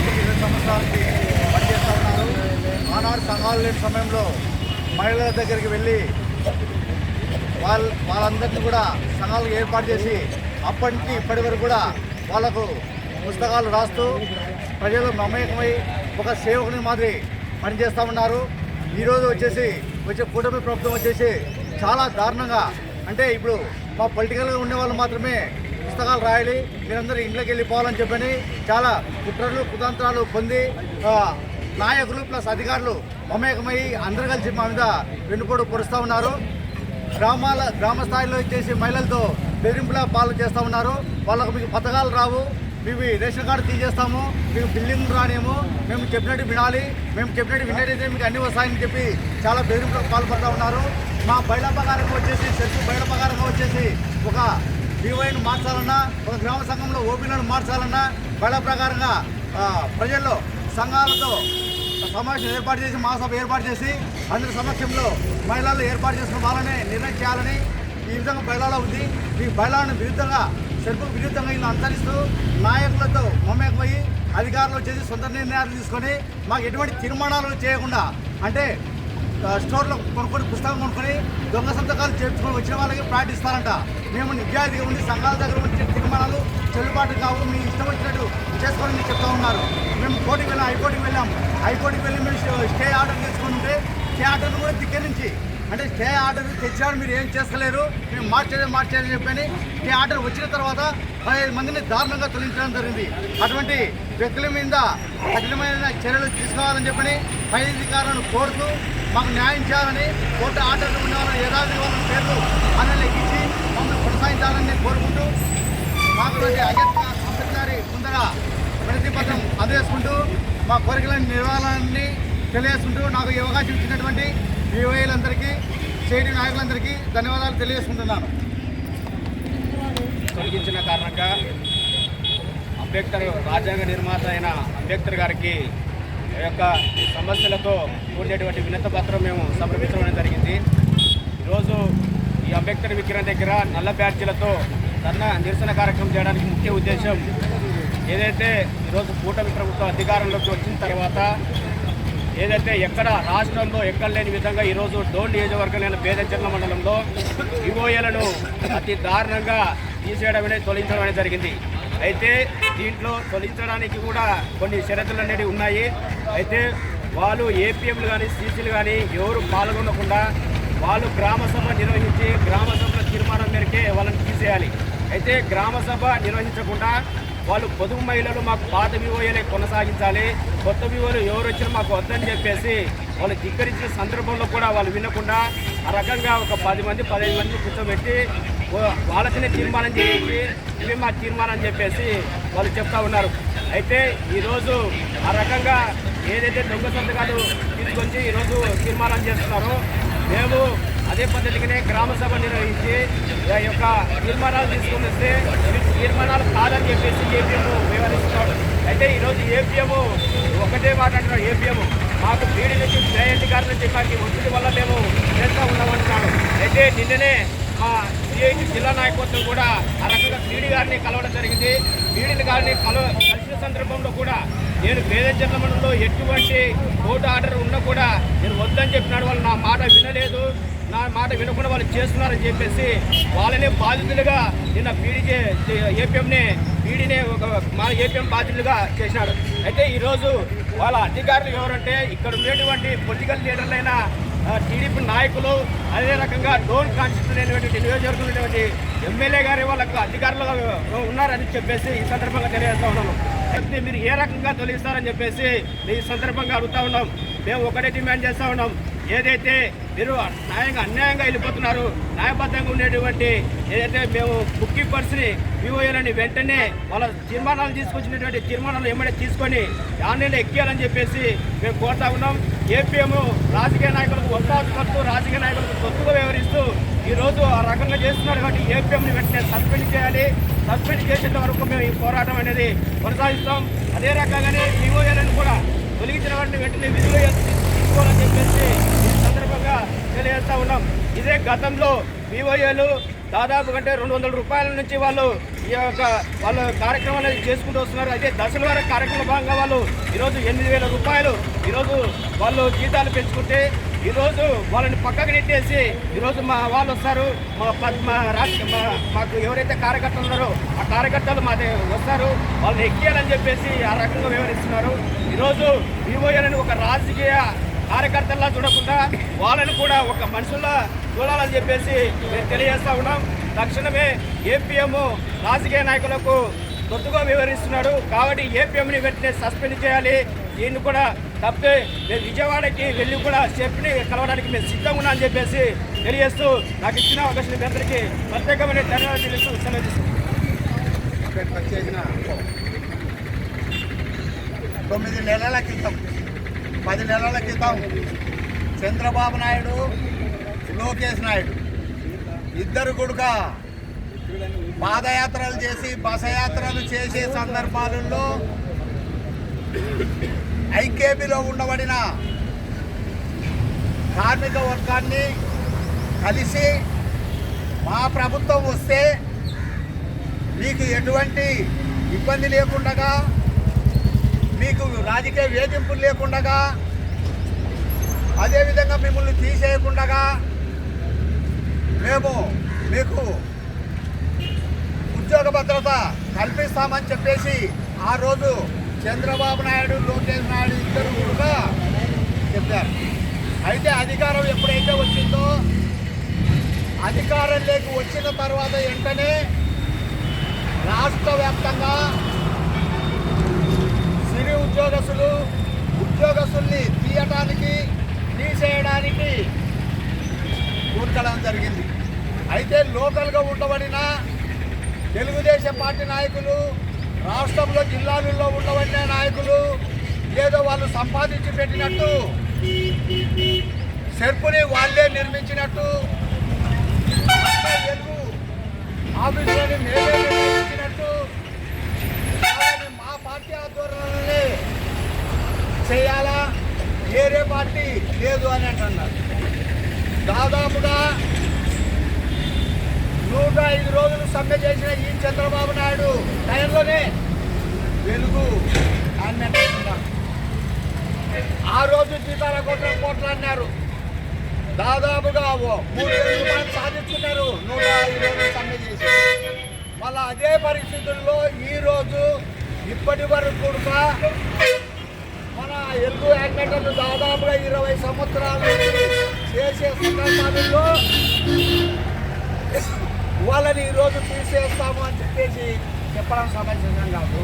దాదాపు ఇరవై సంవత్సరాలకి పనిచేస్తూ ఉన్నారు. ఆనాడు సంఘాలు లేని సమయంలో మహిళల దగ్గరికి వెళ్ళి వాళ్ళ వాళ్ళందరినీ కూడా సంఘాలు ఏర్పాటు చేసి అప్పటి నుంచి ఇప్పటి వరకు కూడా వాళ్ళకు పుస్తకాలు రాస్తూ ప్రజలు మమేకమై ఒక సేవకుని మాదిరి పనిచేస్తూ ఉన్నారు. ఈరోజు వచ్చేసి వచ్చే కూటమి ప్రభుత్వం వచ్చేసి చాలా దారుణంగా అంటే ఇప్పుడు మా పొలిటికల్గా ఉండే వాళ్ళు మాత్రమే పుస్తకాలు రాయాలి. మీరందరూ ఇంట్లోకి వెళ్ళిపోవాలని చెప్పని చాలా కుట్రలు కుతంత్రాలు పొంది నాయకులు ప్లస్ అధికారులు మమేకమై అందరు కలిసి మా మీద వెన్నుపోటు పొరుస్తూ ఉన్నారు. గ్రామాల గ్రామ స్థాయిలో చేసి మహిళలతో బెదిరింపులా పాలు చేస్తూ ఉన్నారు. వాళ్ళకు మీకు పథకాలు రావు. మేము రేషన్ కార్డు తీసేస్తాము. మీకు బిల్డింగ్ రానేమో మేము చెప్పినట్టు వినాలి. మేము చెప్పినట్టు వినేటైతే మీకు అన్ని వస్తాయని చెప్పి చాలా బెదిరింపులకు పాల్పడుతూ ఉన్నారు. మా బయల ప్రకారంగా వచ్చేసి సెల్ఫ్ బయల ప్రకారంగా వచ్చేసి ఒక డివైను మార్చాలన్నా ఒక గ్రామ సంఘంలో ఓపీలను మార్చాలన్నా బయల ప్రకారంగా ప్రజల్లో సంఘాలతో సమావేశం ఏర్పాటు చేసి మహాసభ ఏర్పాటు చేసి అందరి సమక్షంలో మహిళలు ఏర్పాటు చేసుకున్న వాళ్ళని నిర్ణయం చేయాలని ఈ విధంగా బయలాలో ఉంది. ఈ బయలాలను విరుద్ధంగా సెల్ఫ్ విరుద్ధంగా ఇలా అనుసరిస్తూ నాయకులతో మమేకమయ్యి అధికారులు వచ్చేసి సొంత నిర్ణయాలు తీసుకొని మాకు ఎటువంటి తీర్మానాలు చేయకుండా అంటే స్టోర్లో కొనుక్కొని పుస్తకం కొనుక్కొని దొంగ సంతకాలు చేర్చుకొని వచ్చిన వాళ్ళకి ప్రకటిస్తారంట మేము నిజాయితీగా ఉండి సంఘాల దగ్గర వచ్చే తీర్మానాలు చెల్లుబాటు కావు. మీ ఇష్టం వచ్చినట్టు చేసుకోవాలని మీరు చెప్తా ఉన్నారు. మేము కోర్టుకి వెళ్ళాం హైకోర్టుకి వెళ్ళాం. హైకోర్టుకి వెళ్ళి మేము స్టే- ఆర్డర్ తీసుకుంటే ఉంటే స్టే ఆర్డర్ను కూడా ధిక్కరించి అంటే స్టే ఆర్డర్ తెచ్చాడు మీరు ఏం చేస్తలేరు మేము మార్చేది మార్చేది చెప్పని స్టే ఆర్డర్ వచ్చిన తర్వాత పదిహేను మందిని దారుణంగా తొలగించడం జరిగింది. అటువంటి వ్యక్తుల మీద కఠినమైన చర్యలు తీసుకోవాలని చెప్పని పై అధికారులను కోరుతూ మాకు న్యాయం చేయాలని కోర్టు ఆర్డర్లు ఉన్న వాళ్ళని యథావిధి వాళ్ళ పేర్లు అన్నలు లెక్కించి మమ్మల్ని కొనసాగించాలని నేను కోరుకుంటూ మాకు అంబేద్కర్ ముందర ప్రతిపత్రం అందజేసుకుంటూ మా కోరికలను నిర్వహణని తెలియజేసుకుంటూ నాకు ఈ అవకాశం ఇచ్చినటువంటి వివైలందరికీ చేటి నాయకులందరికీ ధన్యవాదాలు తెలియజేసుకుంటున్నాను. తొలగించిన కారణంగా అంబేద్కర్ రాజ్యాంగ నిర్మాత అయిన అంబేద్కర్ గారికి యొక్క సమస్యలతో కూడినటువంటి వినత పత్రం మేము సమర్పించడం జరిగింది. ఈరోజు ఈ అంబేద్కర్ విగ్రహం దగ్గర నల్ల బ్యాడ్జీలతో ధర్నా నిరసన కార్యక్రమం చేయడానికి ముఖ్య ఉద్దేశం ఏదైతే ఈరోజు కూటమి ప్రభుత్వం అధికారంలోకి వచ్చిన తర్వాత ఏదైతే ఎక్కడ రాష్ట్రంలో ఎక్కడ లేని విధంగా ఈరోజు డోన్ నియోజకవర్గం పేద పేదచర్ల మండలంలో వివోఏలను అతి దారుణంగా తీసేయడం అనేది తొలగించడం అనేది జరిగింది. అయితే దీంట్లో తొలగించడానికి కూడా కొన్ని షరతులు అనేవి ఉన్నాయి. అయితే వాళ్ళు ఏపీఎంలు కానీ సీసీలు కానీ ఎవరు పాల్గొనకుండా వాళ్ళు గ్రామ సభ నిర్వహించి గ్రామ సభల తీర్మానం మేరకే వాళ్ళని తీసేయాలి. అయితే గ్రామ సభ నిర్వహించకుండా వాళ్ళు పొదుపు మహిళలు మాకు పాత వివోయలే కొనసాగించాలి. కొత్త వివోలు ఎవరు వచ్చినా మాకు వద్దని చెప్పేసి వాళ్ళు ధిక్కరించిన సందర్భంలో కూడా వాళ్ళు వినకుండా ఆ రకంగా ఒక పది మంది పదిహేను మంది కూర్చోబెట్టి ఓ- వాళ్ళతోనే తీర్మానం చేయించి ఇవి మా తీర్మానం అని చెప్పేసి వాళ్ళు చెప్తా ఉన్నారు. అయితే ఈరోజు ఆ రకంగా ఏదైతే దొంగ సంతకాలు తీసుకొచ్చి ఈరోజు తీర్మానం చేస్తున్నారో మేము అదే పద్ధతిగానే గ్రామ సభ నిర్వహించి యొక్క తీర్మానాలు తీసుకుని వస్తే తీర్మానాలు కాదని చెప్పేసి ఏపీఎం వివరిస్తున్నాడు. అయితే ఈరోజు ఏపీఎం ఒకటే మాట అంటున్నాడు ఏపీఎం మాకు బీడీ నుంచి జయంతి గారిని నుంచి మాకు ఒత్తిడి వల్ల మేము చేస్తూ ఉన్నామంటున్నాడు. అయితే నిన్ననే మా సిఐటి జిల్లా నాయకత్వం కూడా ఆ రకంగా బీడీ గారిని కలవడం జరిగింది. బీడీని గారిని కలవ సందర్భంలో కూడా నేను పేద మండలంలో ఎటువంటి కోర్టు ఆర్డర్ ఉన్నా కూడా నేను వద్దని చెప్పినాడు. వాళ్ళు నా మాట వినలేదు. నా మాట వినకుండా వాళ్ళు చేస్తున్నారని చెప్పేసి వాళ్ళనే బాధితులుగా నిన్న పీడీ ఏపీఎంని పీడీనే ఒక మా ఏపీఎం బాధితులుగా చేశాడు అయితే ఈరోజు వాళ్ళ అధికారులు ఎవరంటే ఇక్కడ ఉండేటువంటి పొలిటికల్ లీడర్లైన టీడీపీ నాయకులు అదే రకంగా డోన్ కాన్స్టిట్యూట్ అయినటువంటి నియోజకవర్గం ఉన్నటువంటి ఎమ్మెల్యే గారి వాళ్ళకు అధికారులుగా ఉన్నారని చెప్పేసి ఈ సందర్భంగా తెలియజేస్తా ఉన్నాను. మీరు ఏ రకంగా తొలగిస్తారని చెప్పేసి మీ సందర్భంగా అడుగుతా ఉన్నాం. మేము ఒకటే డిమాండ్ చేస్తా ఉన్నాం. ఏదైతే మీరు న్యాయంగా అన్యాయంగా వెళ్ళిపోతున్నారు న్యాయబద్ధంగా ఉండేటువంటి ఏదైతే మేము బుక్ కీపర్స్ని వివోఏలని వెంటనే వాళ్ళ తీర్మానాలు తీసుకొచ్చినటువంటి తీర్మానాలు ఏమైనా తీసుకొని ఆన్లైన్లో ఎక్కియాలని చెప్పేసి మేము కోరుతా ఉన్నాం. ఏపీఎం రాజకీయ నాయకులకు వస్తాదు పడుతూ రాజకీయ నాయకులకు తొత్తుగా వ్యవహరిస్తూ ఈరోజు ఆ రకంగా చేస్తున్నారు కాబట్టి ఏపీఎంని వెంటనే సస్పెండ్ చేయాలి. సస్పెండ్ చేసేంత వరకు మేము ఈ పోరాటం అనేది కొనసాగిస్తాం. అదే రకంగానే వివోఏలను కూడా తొలగించిన వాటిని వెంటనే విధులు తీసుకోవాలని చెప్పేసి ఈ సందర్భంగా తెలియజేస్తా ఉన్నాం. ఇదే గతంలో వివోఏలు దాదాపు కంటే రెండు వందల రూపాయల నుంచి వాళ్ళు ఈ యొక్క వాళ్ళ కార్యక్రమం అనేది చేసుకుంటూ వస్తున్నారు. అయితే దశల వారి కార్యక్రమ భాగంగా వాళ్ళు ఈరోజు ఎనిమిది వేల రూపాయలు ఈరోజు వాళ్ళు జీతాలు పెంచుకుంటే ఈరోజు వాళ్ళని పక్కకు నెట్టేసి ఈరోజు మా వాళ్ళు వస్తారు. మా మా రాష్ట్ర మా- మాకు ఎవరైతే కార్యకర్తలు ఉన్నారో ఆ కార్యకర్తలు మా వస్తారు. వాళ్ళని ఎక్కియాలని చెప్పేసి ఆ రకంగా వివరిస్తున్నారు ఈరోజు వివోయాలని ఒక రాజకీయ కార్యకర్తల్లా చూడకుండా వాళ్ళని కూడా ఒక మనుషుల్లా చూడాలని చెప్పేసి మేము తెలియజేస్తా ఉన్నాం. తక్షణమే ఏపీఎం రాజకీయ నాయకులకు కొత్తగా వివరిస్తున్నాడు కాబట్టి ఏపీఎంని వెంటనే సస్పెండ్ చేయాలి. దీన్ని కూడా తప్పితే మేము విజయవాడకి వెళ్ళి కూడా చెప్పిని కలవడానికి మేము సిద్ధంగా ఉన్నా అని చెప్పేసి తెలియజేస్తూ నాకు ఇచ్చిన అవకాశం మీ అందరికీ ప్రత్యేకమైన ధన్యవాదాలు తెలుస్తూ సెలవు తొమ్మిది నెలల క్రితం పది నెలల క్రితం చంద్రబాబు నాయుడు లోకేష్ నాయుడు ఇద్దరు కొడుక పాదయాత్రలు చేసి బసయాత్రలు చేసే సందర్భాలలో ఐకేబీలో ఉండబడిన కార్మిక వర్గాన్ని కలిసి మా ప్రభుత్వం వస్తే మీకు ఎటువంటి ఇబ్బంది లేకుండా మీకు రాజకీయ వేధింపులు లేకుండా అదేవిధంగా మిమ్మల్ని తీసేయకుండా మేము మీకు ఉద్యోగ భద్రత కల్పిస్తామని చెప్పేసి చంద్రబాబు నాయుడు లోకేష్ నాయుడు ఇద్దరు కూడా చెప్పారు. అయితే అధికారం ఎప్పుడైతే వచ్చిందో అధికారంలోకి వచ్చిన తర్వాత వెంటనే రాష్ట్ర వ్యాప్తంగా సిరి ఉద్యోగస్తులు ఉద్యోగస్తుల్ని తీయటానికి తీసేయడానికి కూర్చడం జరిగింది. అయితే లోకల్గా ఉండబడిన తెలుగుదేశం పార్టీ నాయకులు రాష్ట్రంలో జిల్లాలలో ఉండబడిన నాయకులు ఏదో వాళ్ళు సంపాదించి పెట్టినట్టు సెర్పుని వాళ్ళే నిర్మించినట్టు తెలుగు ఎరువు మేమే నిర్మించినట్టు మా పార్టీ ఆధ్వర్యంలోనే చేయాలా? వేరే పార్టీ లేదు అని అంటున్నారు. దాదాపుగా నూట ఐదు రోజులు సమ్మె చేసిన ఈ చంద్రబాబు నాయుడు టైంలోనే వెలుగు ఆ రోజు జీతాల కోట్ల కోట్లు అన్నారు దాదాపుగా ఓ మూడు రూపాయలు సాధించుకున్నారు నూట ఐదు రోజులు సమ్మె చేసి. మళ్ళీ అదే పరిస్థితుల్లో ఈ రోజు ఇప్పటి వరకు కూడా మన ఎల్గు యాక్టర్లు దాదాపుగా ఇరవై సంవత్సరాలు చేసే సందర్భాలలో వాళ్ళని ఈరోజు తీసేస్తాము అని చెప్పేసి చెప్పడం సమంజసం కాదు.